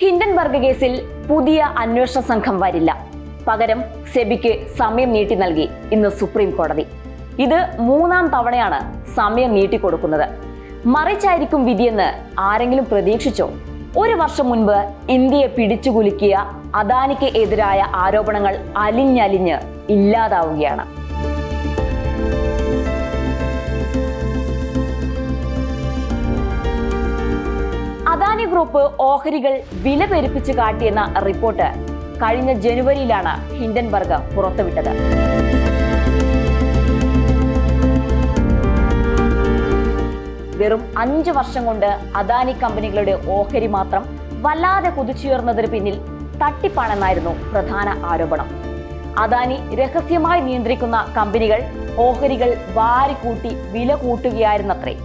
Hindenburg കേസിൽ പുതിയ അന്വേഷണ സംഘം വരില്ല. പകരം സെബിക്ക് സമയം നീട്ടി നൽകി ഇന്ന് സുപ്രീം കോടതി. ഇത് മൂന്നാം തവണയാണ് സമയം നീട്ടിക്കൊടുക്കുന്നത് മറിച്ചായിരിക്കും വിധിയെന്ന് ആരെങ്കിലും പ്രതീക്ഷിച്ചോ? ഒരു വർഷം മുൻപ് ഇന്ത്യയെ പിടിച്ചുകുലുക്കിയ അദാനിക്ക് എതിരായ ആരോപണങ്ങൾ അലിഞ്ഞലിഞ്ഞ് ഇല്ലാതാവുകയാണ്. അദാനി ഗ്രൂപ്പ് ഓഹരികൾ വില പെരുപ്പിച്ച് കാട്ടിയെന്ന റിപ്പോർട്ട് കഴിഞ്ഞ ജനുവരിയിലാണ് ഹിൻഡൻബർഗ് പുറത്തുവിട്ടത്. വെറും അഞ്ചു വർഷം കൊണ്ട് അദാനി കമ്പനികളുടെ ഓഹരി മാത്രം വല്ലാതെ കുതിച്ചുയർന്നതിന് പിന്നിൽ തട്ടിപ്പാണെന്നായിരുന്നു പ്രധാന ആരോപണം. അദാനി രഹസ്യമായി നിയന്ത്രിക്കുന്ന കമ്പനികൾ ഓഹരികൾ വാരിക്കൂട്ടി വില കൂട്ടുകയായിരുന്നത്രേ.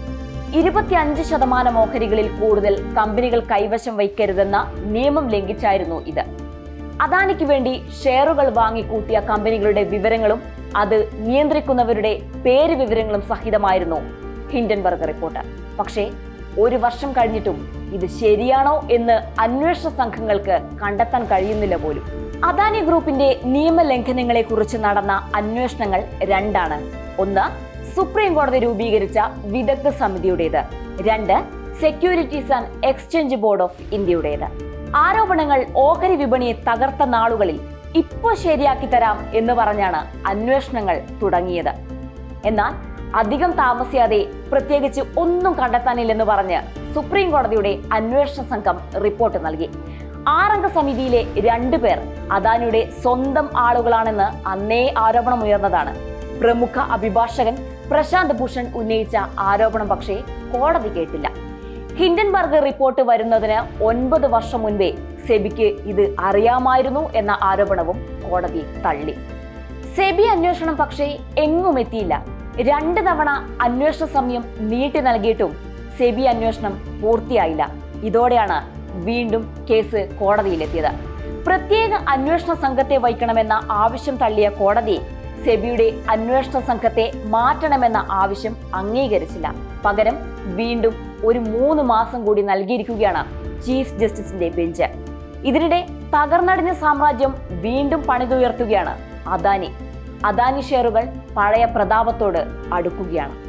ഇരുപത്തിയഞ്ച് ശതമാനം ഓഹരികളിൽ കൂടുതൽ കമ്പനികൾ കൈവശം വയ്ക്കരുതെന്ന നിയമം ലംഘിച്ചായിരുന്നു ഇത്. അദാനിക്ക് വേണ്ടി ഷെയറുകൾ വാങ്ങിക്കൂട്ടിയ കമ്പനികളുടെ വിവരങ്ങളും അത് നിയന്ത്രിക്കുന്നവരുടെ പേര് വിവരങ്ങളും സഹിതമായിരുന്നു ഹിൻഡൻബർഗ് റിപ്പോർട്ട്. പക്ഷേ ഒരു വർഷം കഴിഞ്ഞിട്ടും ഇത് ശരിയാണോ എന്ന് അന്വേഷണ സംഘങ്ങൾക്ക് കണ്ടെത്താൻ കഴിയുന്നില്ല പോലും. അദാനി ഗ്രൂപ്പിന്റെ നിയമലംഘനങ്ങളെ കുറിച്ച് നടന്ന അന്വേഷണങ്ങൾ രണ്ടാണ്. ഒന്ന് സുപ്രീം കോടതി രൂപീകരിച്ച വിദഗ്ധ സമിതിയുടേത്. രണ്ട് securities and exchange board of ഇന്ത്യയുടേത് ആരോപണങ്ങൾ ഓഹരി വിപണിയെ തകർത്ത നാളുകളിൽ ഇപ്പോ ശരിയാക്കി തരാം എന്ന് പറഞ്ഞാണ് അന്വേഷണങ്ങൾ തുടങ്ങിയത്. എന്നാൽ അധികം താമസിയാതെ പ്രത്യേകിച്ച് ഒന്നും കണ്ടെത്താനില്ലെന്ന് പറഞ്ഞ് സുപ്രീം കോടതിയുടെ അന്വേഷണ സംഘം റിപ്പോർട്ട് നൽകി. ആറംഗ സമിതിയിലെ രണ്ടു പേർ അദാനിയുടെ സ്വന്തം ആളുകളാണെന്ന് അന്നേ ആരോപണമുയർന്നതാണ്. പ്രമുഖ അഭിഭാഷകൻ പ്രശാന്ത് ഭൂഷൺ ഉന്നയിച്ച ആരോപണം പക്ഷേ കോടതി കേട്ടില്ല. ഹിൻഡൻബർഗ് റിപ്പോർട്ട് വരുന്നതിന് ഒൻപത് വർഷം മുൻപേ സെബിക്ക് ഇത് അറിയാമായിരുന്നു എന്ന ആരോപണവും കോടതി തള്ളി. സെബി അന്വേഷണം പക്ഷേ എങ്ങും എത്തിയില്ല. രണ്ട് തവണ അന്വേഷണ സമയം നീട്ടി നൽകിയിട്ടും സെബി അന്വേഷണം പൂർത്തിയായില്ല. ഇതോടെയാണ് വീണ്ടും കേസ് കോടതിയിലെത്തിയത്. പ്രത്യേക അന്വേഷണ സംഘത്തെ വഹിക്കണമെന്ന ആവശ്യം തള്ളിയ കോടതി സെബിയുടെ അന്വേഷണ സംഘത്തെ മാറ്റണമെന്ന ആവശ്യം അംഗീകരിച്ചില്ല. പകരം വീണ്ടും ഒരു മൂന്ന് മാസം കൂടി നൽകിയിരിക്കുകയാണ് ചീഫ് ജസ്റ്റിസിന്റെ ബെഞ്ച്. ഇതിനിടെ തകർന്നടിഞ്ഞ സാമ്രാജ്യം വീണ്ടും പണിതുയർത്തുകയാണ് അദാനി. അദാനി ഷെയറുകൾ പഴയ പ്രതാപത്തോട് അടുക്കുകയാണ്.